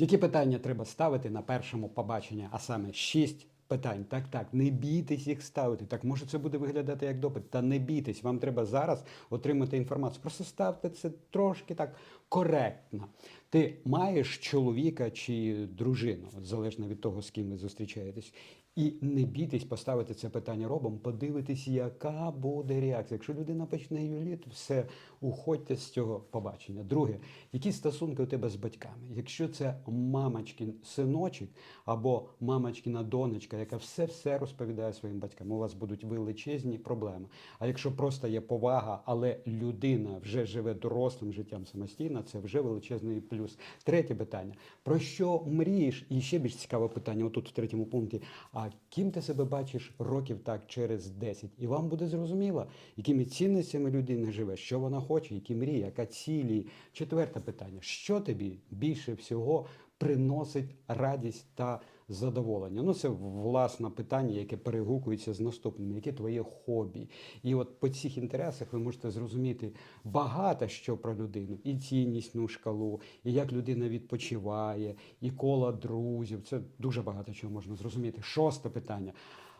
Які питання треба ставити на першому побаченні, а саме шість питань. Так, так, не бійтесь їх ставити. Так може це буде виглядати як допит. Та не бійтесь. Вам треба зараз отримати інформацію. Просто ставте це трошки так коректно. Ти маєш чоловіка чи дружину, залежно від того, з ким ви зустрічаєтесь. І не бійтесь поставити це питання робом, подивитись, яка буде реакція. Якщо людина почне юліти, все, уходьте з цього побачення. Друге, які стосунки у тебе з батьками? Якщо це мамочкин синочок або мамочкина донечка, яка все-все розповідає своїм батькам, у вас будуть величезні проблеми. А якщо просто є повага, але людина вже живе дорослим життям самостійно, це вже величезний плюс. Третє питання: про що мрієш? І ще більш цікаве питання, отут в третьому пункті. А ким ти себе бачиш років так через 10? І вам буде зрозуміло, якими цінностями людина живе, що вона хоче, які мрії, яка цілі. Четверте питання: що тобі більше всього приносить радість та задоволення? Ну, це власне питання, яке перегукується з наступним, яке твоє хобі. І от по цих інтересах ви можете зрозуміти багато що про людину, і ціннісну шкалу, і як людина відпочиває, і коло друзів. Це дуже багато чого можна зрозуміти. Шосте питання.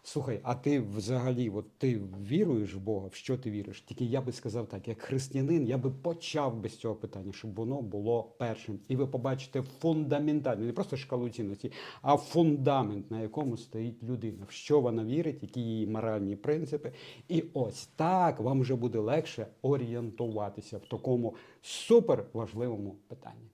Слухай, а ти взагалі, от ти віруєш в Бога? В що ти віриш? Тільки я би сказав так, як християнин, я би почав без цього питання, щоб воно було першим. І ви побачите фундаментальну, не просто шкалу цінності, а фундамент, на якому стоїть людина, в що вона вірить, які її моральні принципи. І ось так вам вже буде легше орієнтуватися в такому супер важливому питанні.